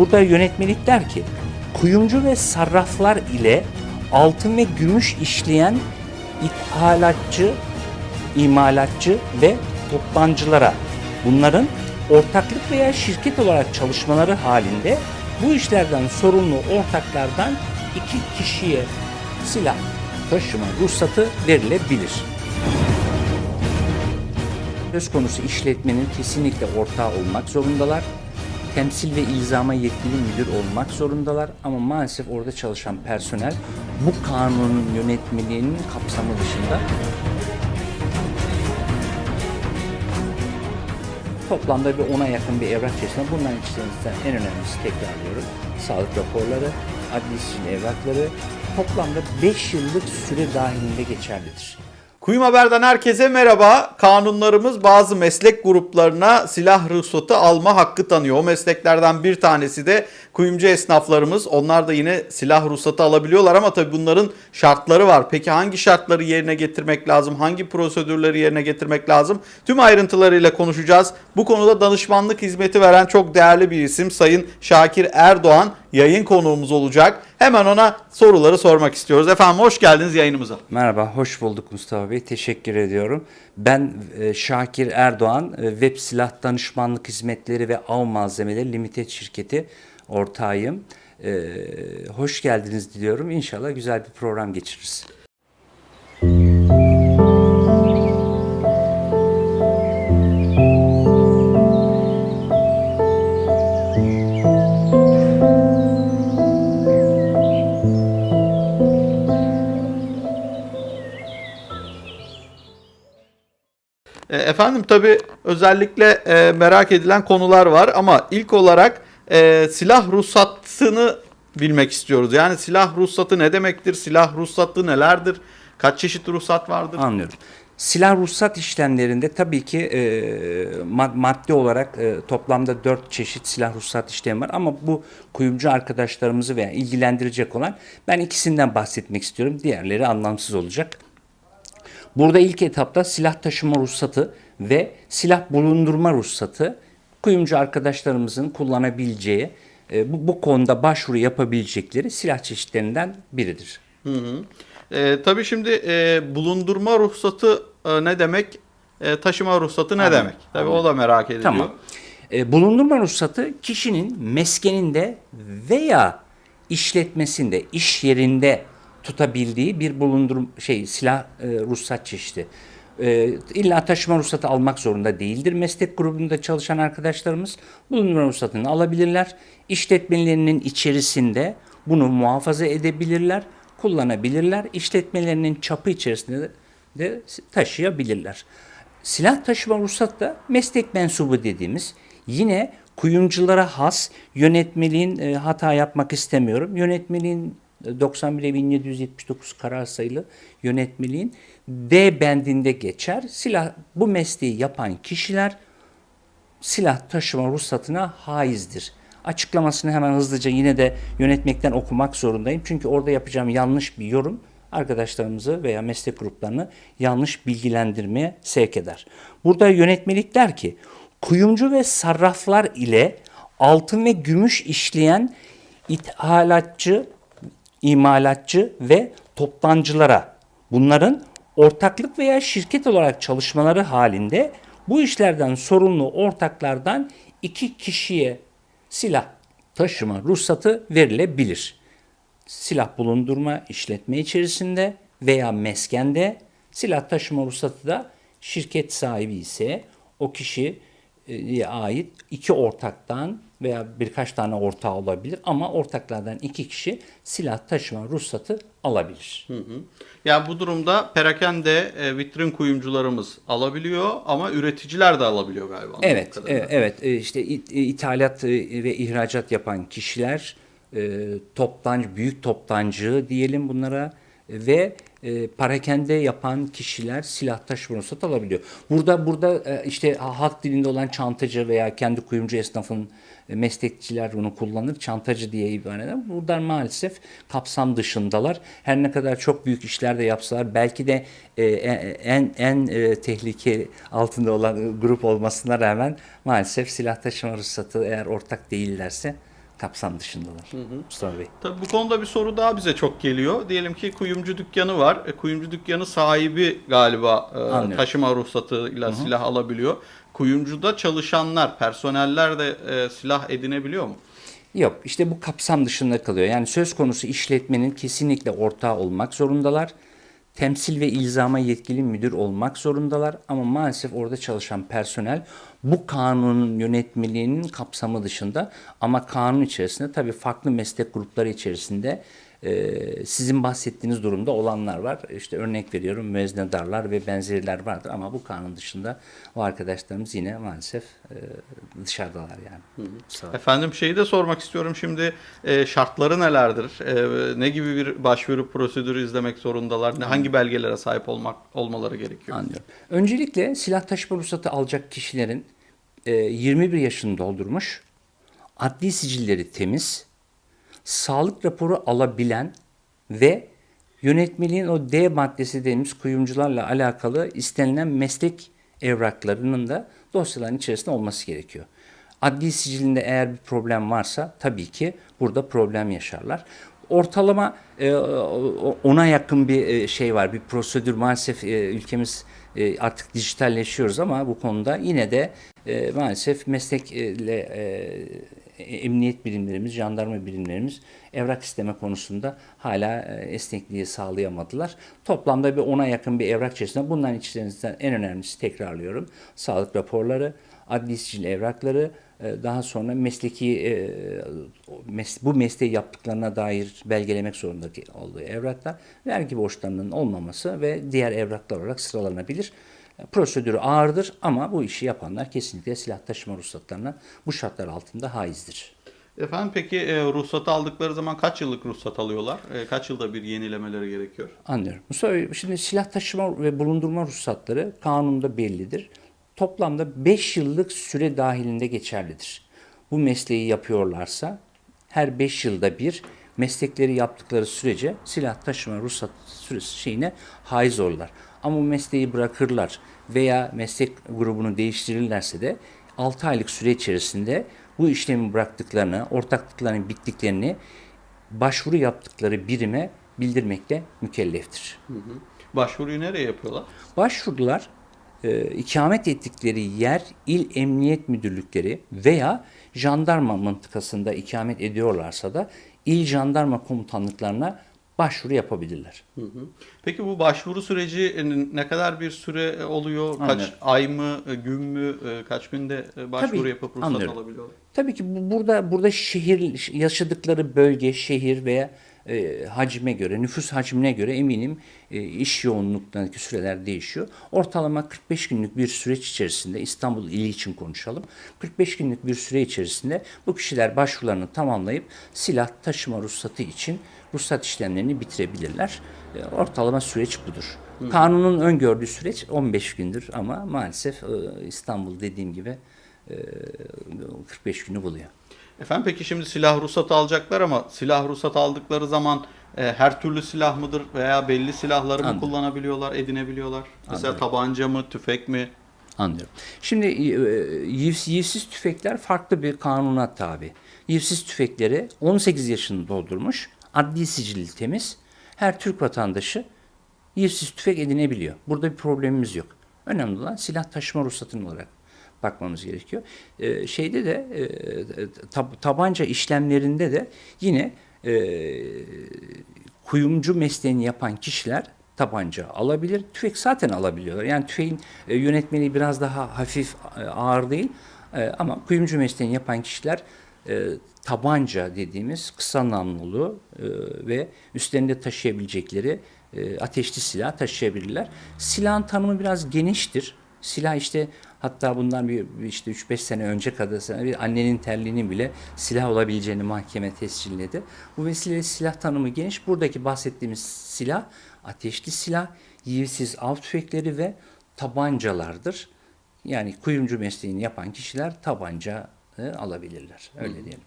Burada yönetmelik der ki kuyumcu ve sarraflar ile altın ve gümüş işleyen ithalatçı, imalatçı ve toptancılara bunların ortaklık veya şirket olarak çalışmaları halinde bu işlerden sorumlu ortaklardan iki kişiye silah taşıma ruhsatı verilebilir. Söz konusu işletmenin kesinlikle ortağı olmak zorundalar. Temsil ve ilzama yetkili müdür olmak zorundalar ama maalesef orada çalışan personel bu kanunun yönetmeliğinin kapsamı dışında Toplamda bir ona yakın bir evrak çeşitleri. Bunların içerisinden en önemlisi tekrarlıyorum. Sağlık raporları, adli sicil evrakları toplamda 5 yıllık süre dahilinde geçerlidir. Kuyum Haber'den herkese merhaba. Kanunlarımız bazı meslek gruplarına silah ruhsatı alma hakkı tanıyor. O mesleklerden bir tanesi de kuyumcu esnaflarımız. Onlar da yine silah ruhsatı alabiliyorlar ama tabii bunların şartları var. Peki hangi şartları yerine getirmek lazım? Hangi prosedürleri yerine getirmek lazım? Tüm ayrıntılarıyla konuşacağız. Bu konuda danışmanlık hizmeti veren çok değerli bir isim Sayın Şakir Erdoğan yayın konuğumuz olacak. Hemen ona soruları sormak istiyoruz. Efendim hoş geldiniz yayınımıza. Merhaba, hoş bulduk Mustafa Bey. Teşekkür ediyorum. Ben e, Şakir Erdoğan, e, Web Silah Danışmanlık Hizmetleri ve Av Malzemeleri Limited şirketi ortağıyım. E, hoş geldiniz diliyorum. İnşallah güzel bir program geçiririz. Efendim tabi özellikle e, merak edilen konular var ama ilk olarak e, silah ruhsatını bilmek istiyoruz. Yani silah ruhsatı ne demektir? Silah ruhsatı nelerdir? Kaç çeşit ruhsat vardır? Anlıyorum. Silah ruhsat işlemlerinde tabii ki e, mad- madde olarak e, toplamda dört çeşit silah ruhsat işlemi var ama bu kuyumcu arkadaşlarımızı veya ilgilendirecek olan ben ikisinden bahsetmek istiyorum. Diğerleri anlamsız olacak. Burada ilk etapta silah taşıma ruhsatı ve silah bulundurma ruhsatı kuyumcu arkadaşlarımızın kullanabileceği, e, bu, bu konuda başvuru yapabilecekleri silah çeşitlerinden biridir. E, tabii şimdi e, bulundurma ruhsatı e, ne demek? E, taşıma ruhsatı ne Anladım, demek? Tabii o da merak ediliyor. Tamam. E, bulundurma ruhsatı kişinin meskeninde veya işletmesinde, iş yerinde tutabildiği bir bulundurum şey silah e, ruhsat çeşidi. E, illa taşıma ruhsatı almak zorunda değildir. Meslek grubunda çalışan arkadaşlarımız bulundurma ruhsatını alabilirler. İşletmelerinin içerisinde bunu muhafaza edebilirler, kullanabilirler. İşletmelerinin çapı içerisinde de- taşıyabilirler. Silah taşıma ruhsatı da meslek mensubu dediğimiz yine kuyumculara has yönetmeliğin e, hata yapmak istemiyorum. Yönetmeliğin e, 91 karar sayılı yönetmeliğin D bendinde geçer. Silah bu mesleği yapan kişiler silah taşıma ruhsatına haizdir. Açıklamasını hemen hızlıca yine de yönetmekten okumak zorundayım. Çünkü orada yapacağım yanlış bir yorum arkadaşlarımızı veya meslek gruplarını yanlış bilgilendirmeye sevk eder. Burada yönetmelik der ki kuyumcu ve sarraflar ile altın ve gümüş işleyen ithalatçı, imalatçı ve toptancılara bunların ortaklık veya şirket olarak çalışmaları halinde bu işlerden sorumlu ortaklardan iki kişiye silah taşıma ruhsatı verilebilir. Silah bulundurma işletme içerisinde veya meskende silah taşıma ruhsatı da şirket sahibi ise o kişiye ait iki ortaktan veya birkaç tane ortağı olabilir ama ortaklardan iki kişi silah taşıma ruhsatı alabilir. Yani bu durumda perakende e, vitrin kuyumcularımız alabiliyor ama üreticiler de alabiliyor galiba. Evet, kadarıyla. evet. E, işte it- e, ithalat e, ve ihracat yapan kişiler, e, toptancı, büyük toptancı diyelim bunlara e, ve e, parakende yapan kişiler silah taşıma ruhsatı alabiliyor. Burada burada e, işte halk dilinde olan çantacı veya kendi kuyumcu esnafın e, meslekçiler bunu kullanır. Çantacı diye ibare eder. Buradan maalesef kapsam dışındalar. Her ne kadar çok büyük işler de yapsalar belki de e, en en e, tehlike altında olan grup olmasına rağmen maalesef silah taşıma ruhsatı eğer ortak değillerse kapsam dışındalar. Mustafa Bey. Tabii bu konuda bir soru daha bize çok geliyor. Diyelim ki kuyumcu dükkanı var. E, kuyumcu dükkanı sahibi galiba e, Anlıyorum. taşıma ruhsatıyla silah alabiliyor. Kuyumcuda çalışanlar, personeller de e, silah edinebiliyor mu? Yok işte bu kapsam dışında kalıyor. Yani söz konusu işletmenin kesinlikle ortağı olmak zorundalar. Temsil ve ilzama yetkili müdür olmak zorundalar ama maalesef orada çalışan personel bu kanunun yönetmeliğinin kapsamı dışında ama kanun içerisinde tabii farklı meslek grupları içerisinde e, sizin bahsettiğiniz durumda olanlar var. İşte örnek veriyorum müeznedarlar ve benzeriler vardır ama bu kanun dışında o arkadaşlarımız yine maalesef e, dışarıdalar yani. Sağ olun. Efendim şeyi de sormak istiyorum şimdi e, şartları nelerdir? E, ne gibi bir başvuru prosedürü izlemek zorundalar? Ne, hangi belgelere sahip olmak olmaları gerekiyor? Anlıyorum. Öncelikle silah taşıma ruhsatı alacak kişilerin e, 21 yaşını doldurmuş, adli sicilleri temiz, sağlık raporu alabilen ve yönetmeliğin o D maddesi dediğimiz kuyumcularla alakalı istenilen meslek evraklarının da dosyaların içerisinde olması gerekiyor. Adli sicilinde eğer bir problem varsa tabii ki burada problem yaşarlar. Ortalama e, ona yakın bir e, şey var, bir prosedür maalesef e, ülkemiz artık dijitalleşiyoruz ama bu konuda yine de maalesef meslekle emniyet birimlerimiz, jandarma birimlerimiz evrak isteme konusunda hala e, esnekliği sağlayamadılar. Toplamda bir ona yakın bir evrak içerisinde bunların içerisinden en önemlisi tekrarlıyorum. Sağlık raporları, adli sicil evrakları, e, daha sonra mesleki e, mes- bu mesleği yaptıklarına dair belgelemek zorunda olduğu evraklar, vergi borçlarının olmaması ve diğer evraklar olarak sıralanabilir. Prosedürü ağırdır ama bu işi yapanlar kesinlikle silah taşıma ruhsatlarına bu şartlar altında haizdir. Efendim peki e, ruhsatı aldıkları zaman kaç yıllık ruhsat alıyorlar? E, kaç yılda bir yenilemeleri gerekiyor? Anlıyorum. Şimdi silah taşıma ve bulundurma ruhsatları kanunda bellidir. Toplamda 5 yıllık süre dahilinde geçerlidir. Bu mesleği yapıyorlarsa her 5 yılda bir meslekleri yaptıkları sürece silah taşıma ruhsat süresi şeyine haiz olurlar. Ama bu mesleği bırakırlar veya meslek grubunu değiştirirlerse de 6 aylık süre içerisinde bu işlemi bıraktıklarını, ortaklıklarının bittiklerini başvuru yaptıkları birime bildirmekle mükelleftir. Başvuruyu nereye yapıyorlar? Başvurular e, ikamet ettikleri yer il emniyet müdürlükleri veya jandarma mıntıkasında ikamet ediyorlarsa da il jandarma komutanlıklarına başvuru yapabilirler. Hı hı. Peki bu başvuru süreci e, ne kadar bir süre oluyor? Kaç Anlıyorum. ay mı, e, gün mü, e, kaç günde e, başvuru Tabii, yapıp ruhsat anlıyorum. alabiliyorlar? Tabii ki bu, burada burada şehir yaşadıkları bölge, şehir veya e, hacme göre, nüfus hacmine göre eminim e, iş yoğunluklarındaki süreler değişiyor. Ortalama 45 günlük bir süreç içerisinde İstanbul ili için konuşalım. 45 günlük bir süre içerisinde bu kişiler başvurularını tamamlayıp silah taşıma ruhsatı için ruhsat işlemlerini bitirebilirler. E, ortalama süreç budur. Kanunun öngördüğü süreç 15 gündür ama maalesef e, İstanbul dediğim gibi e, 45 günü buluyor. Efendim peki şimdi silah ruhsatı alacaklar ama silah ruhsatı aldıkları zaman e, her türlü silah mıdır veya belli silahları mı Anladım. kullanabiliyorlar, edinebiliyorlar? Mesela tabanca mı, tüfek mi? Anlıyorum. Şimdi e, yiv- yivsiz tüfekler farklı bir kanuna tabi. Yivsiz tüfekleri 18 yaşını doldurmuş, adli sicili temiz, her Türk vatandaşı yivsiz tüfek edinebiliyor. Burada bir problemimiz yok. Önemli olan silah taşıma ruhsatının olarak bakmamız gerekiyor. E, şeyde de e, tab- tabanca işlemlerinde de yine e, kuyumcu mesleğini yapan kişiler tabanca alabilir. Tüfek zaten alabiliyorlar. Yani tüfeğin e, yönetmeliği biraz daha hafif e, ağır değil. E, ama kuyumcu mesleğini yapan kişiler e, tabanca dediğimiz kısa namlulu e, ve üstlerinde taşıyabilecekleri e, ateşli silah taşıyabilirler. Silahın tanımı biraz geniştir. Silah işte hatta bundan bir işte 3-5 sene önce kadar bir annenin terliğinin bile silah olabileceğini mahkeme tescilledi. Bu vesileyle silah tanımı geniş. Buradaki bahsettiğimiz silah ateşli silah, yivsiz av tüfekleri ve tabancalardır. Yani kuyumcu mesleğini yapan kişiler tabanca alabilirler. Öyle diyelim.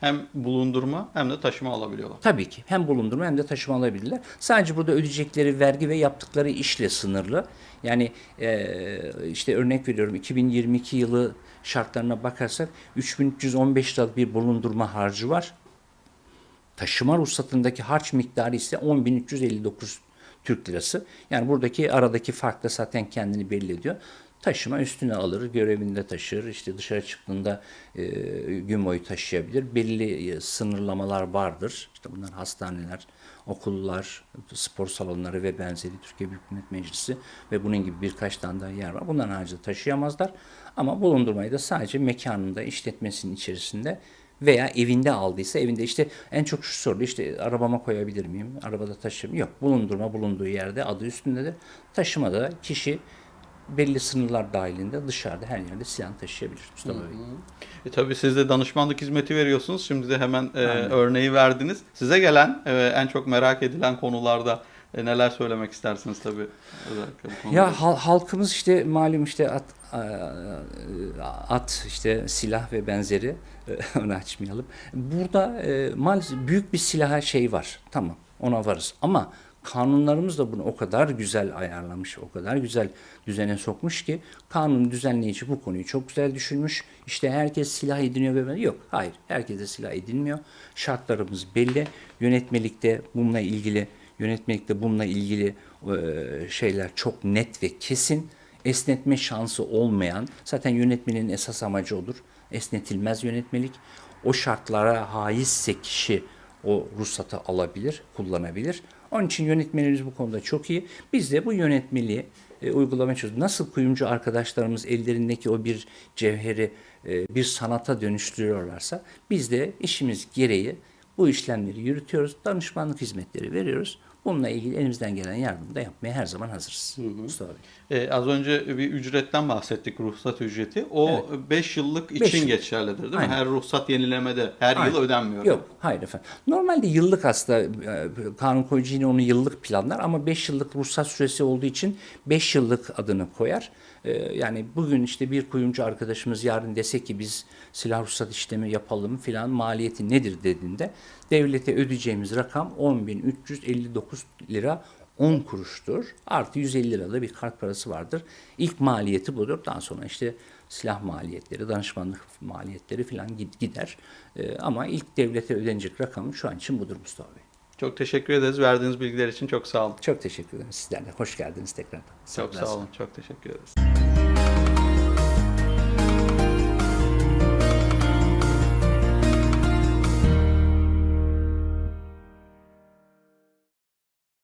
hem bulundurma hem de taşıma alabiliyorlar. Tabii ki hem bulundurma hem de taşıma alabilirler. Sadece burada ödeyecekleri vergi ve yaptıkları işle sınırlı. Yani eee, işte örnek veriyorum 2022 yılı şartlarına bakarsak 3315 liralık bir bulundurma harcı var. Taşıma ruhsatındaki harç miktarı ise 10.359 Türk lirası. Yani buradaki aradaki fark da zaten kendini belli ediyor. Taşıma üstüne alır, görevinde taşır, işte dışarı çıktığında e, gün boyu taşıyabilir. Belli e, sınırlamalar vardır. İşte bunlar hastaneler, okullar, spor salonları ve benzeri Türkiye Büyük Millet Meclisi ve bunun gibi birkaç tane daha yer var. Bunların haricinde taşıyamazlar. Ama bulundurmayı da sadece mekanında, işletmesinin içerisinde veya evinde aldıysa evinde işte en çok şu sorulu işte arabama koyabilir miyim? Arabada taşım yok. Bulundurma bulunduğu yerde adı üstündedir. Taşımada kişi belli sınırlar dahilinde dışarıda her yerde silah taşıyabilir Mustafa Bey. E tabii siz de danışmanlık hizmeti veriyorsunuz. Şimdi de hemen e, örneği verdiniz. Size gelen e, en çok merak edilen konularda e, neler söylemek istersiniz tabii özellikle. Ya hal- halkımız işte malum işte at, at işte silah ve benzeri e, onu açmayalım. Burada e, maalesef büyük bir silaha şey var. Tamam ona varız ama kanunlarımız da bunu o kadar güzel ayarlamış, o kadar güzel düzene sokmuş ki kanun düzenleyici bu konuyu çok güzel düşünmüş. İşte herkes silah ediniyor ve yok hayır herkese silah edinmiyor. Şartlarımız belli. Yönetmelikte bununla ilgili yönetmelikte bununla ilgili e, şeyler çok net ve kesin. Esnetme şansı olmayan, zaten yönetmenin esas amacı odur. Esnetilmez yönetmelik. O şartlara haizse kişi o ruhsatı alabilir, kullanabilir. Onun için yönetmenimiz bu konuda çok iyi. Biz de bu yönetmeliği e, uygulamaya çalışıyoruz. Nasıl kuyumcu arkadaşlarımız ellerindeki o bir cevheri e, bir sanata dönüştürüyorlarsa biz de işimiz gereği bu işlemleri yürütüyoruz. Danışmanlık hizmetleri veriyoruz. Bununla ilgili elimizden gelen yardımı da yapmaya her zaman hazırız. Mustafa Bey. E, az önce bir ücretten bahsettik ruhsat ücreti. O 5 yıllık için Beş yıl. geçerlidir değil mi? Aynen. Her ruhsat yenilemede her Aynen. yıl ödenmiyor. Yok, hayır efendim. Normalde yıllık aslında e, kanun koyucu yine onu yıllık planlar ama 5 yıllık ruhsat süresi olduğu için 5 yıllık adını koyar. E, Yani bugün işte bir kuyumcu arkadaşımız yarın dese ki biz silah ruhsat işlemi yapalım filan maliyeti nedir dediğinde devlete ödeyeceğimiz rakam 10.359 lira 10 kuruştur. Artı 150 lira da bir kart parası vardır. İlk maliyeti budur. Daha sonra işte silah maliyetleri, danışmanlık maliyetleri filan gid- gider. Ee, ama ilk devlete ödenecek rakam şu an için budur Mustafa Bey. Çok teşekkür ederiz. Verdiğiniz bilgiler için çok sağ olun. Çok teşekkür ederim sizlerle. Hoş geldiniz tekrardan. Çok sağ olun. Çok teşekkür ederiz.